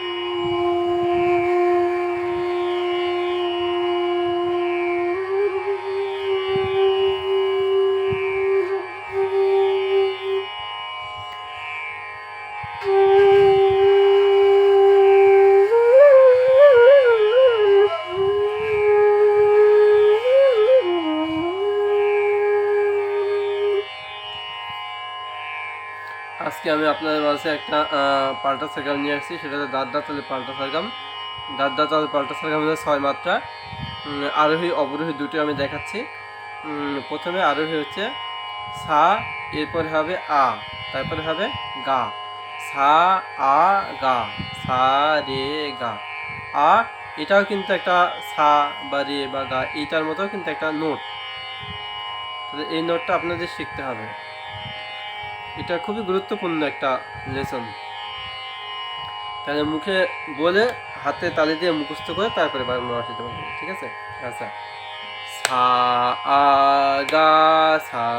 Bye. আজকে আমি আপনাদের মাঝে একটা পাল্টা সারগাম নিয়ে আসছি। সেটা হচ্ছে দাঁত দাঁতালে পাল্টা সারগাম দাঁত দাঁতালে পাল্টা সারগাম হচ্ছে ছয় মাত্রা। আরোহী, অবরোহী দুটো আমি দেখাচ্ছি। প্রথমে আরোহী হচ্ছে সা, এরপরে হবে আ, তারপরে হবে গা। সা, আ, গা। সা, রে, গা। আ, এটাও কিন্তু একটা সা বা রে বা গা এইটার মতো কিন্তু একটা নোট। তাহলে এই নোটটা আপনাদের শিখতে হবে। এটা খুবই গুরুত্বপূর্ণ একটা লেসন। তাহলে মুখে বলে হাতে তালি দিয়ে মুখস্থ করে তারপরে বাংলা শিখতে পারবে, ঠিক আছে? আচ্ছা। সা, আ, গা, সা,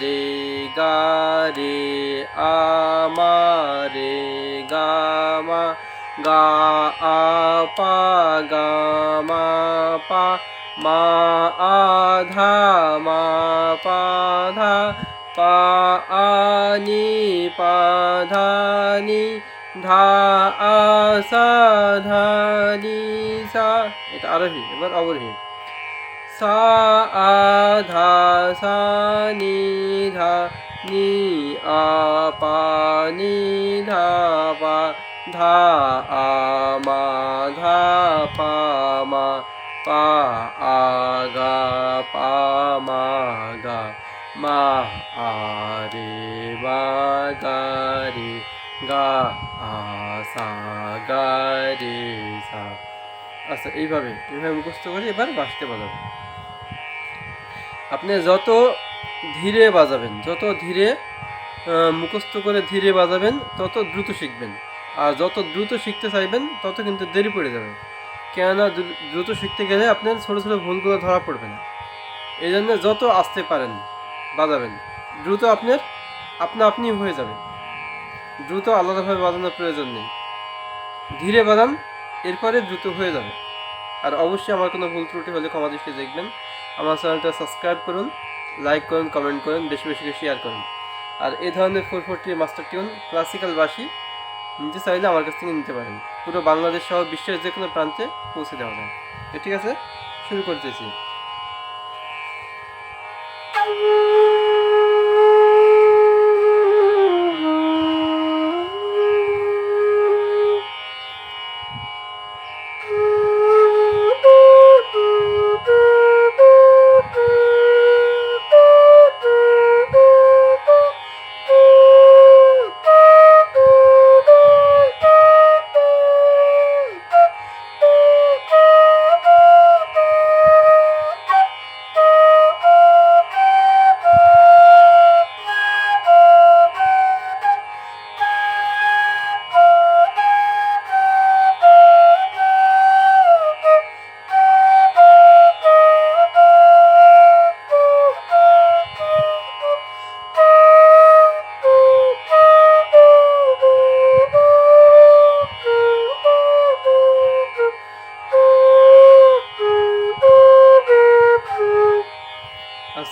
রে, গা, রে, আ, মা, রে, গা, মা, গা, আ, পা, গা, মা, পা, মা, আ, ধা, মা, পা, ধা পা আনি পা ধা নি ধা আ সা এটা আরোহী এবার অবরোহী সা আ ধা সা নি ধা নি আ পা নি ধা পা ধা আ মা ধা পা মা পা আ গা পা মা গা মা আ রে মা গা রে গা সা। গা রে সা আচ্ছা এইভাবে এইভাবে মুখস্থ করে এবার বাঁচতে বাজাবো। আপনি যত ধীরে বাজাবেন, যত ধীরে মুখস্থ করে ধীরে বাজাবেন, তত দ্রুত শিখবেন। আর যত দ্রুত শিখতে চাইবেন, তত কিন্তু দেরি পড়ে যাবে। কেননা দ্রুত শিখতে গেলে আপনার ছোটো ছোটো ভুলগুলো ধরা পড়বে না। এই জন্য যত আসতে পারেন বাজাবেন। দ্রুত আপনার আপনা আপনি হয়ে যাবে। দ্রুত আলাদাভাবে বাজানোর প্রয়োজন নেই। ধীরে বাজান, এরপরে দ্রুত হয়ে যাবে। আর অবশ্যই আমার কোনো ভুল ত্রুটি হলে ক্ষমা দৃষ্টি দেখবেন। আমার চ্যানেলটা সাবস্ক্রাইব করুন, লাইক করুন, কমেন্ট করুন, বেশি বেশি করে শেয়ার করুন। আর এই ধরনের four forty master tune classical বাসি নিতে চাইলে আমার কাছ থেকে নিতে পারেন। পুরো বাংলাদেশ সহ বিশ্বের যে কোনো প্রান্তে পৌঁছে দেওয়া যায়। ঠিক আছে, শুরু করতেছি।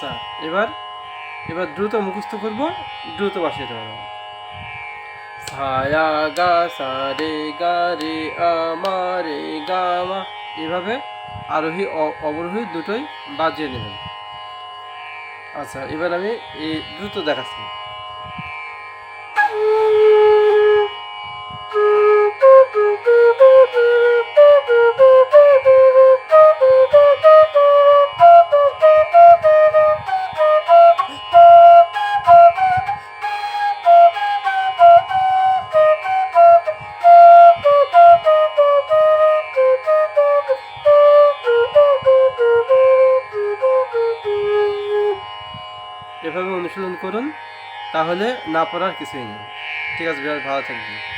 আচ্ছা এবার এবার দ্রুত মুখস্থ করব, দ্রুত বাসিয়ে দেওয়া সায়া গা সা রে গা রে, আমারে গা মা। এভাবে আরোহী অবরোহী দুটোই বাজিয়ে নেবেন আচ্ছা এবার আমি এই দ্রুত দেখাচ্ছি। অনুশীলন করুন তাহলে না পড়ার কিছুই নেই। ঠিক আছে বিরাট ভালো থাকবেন।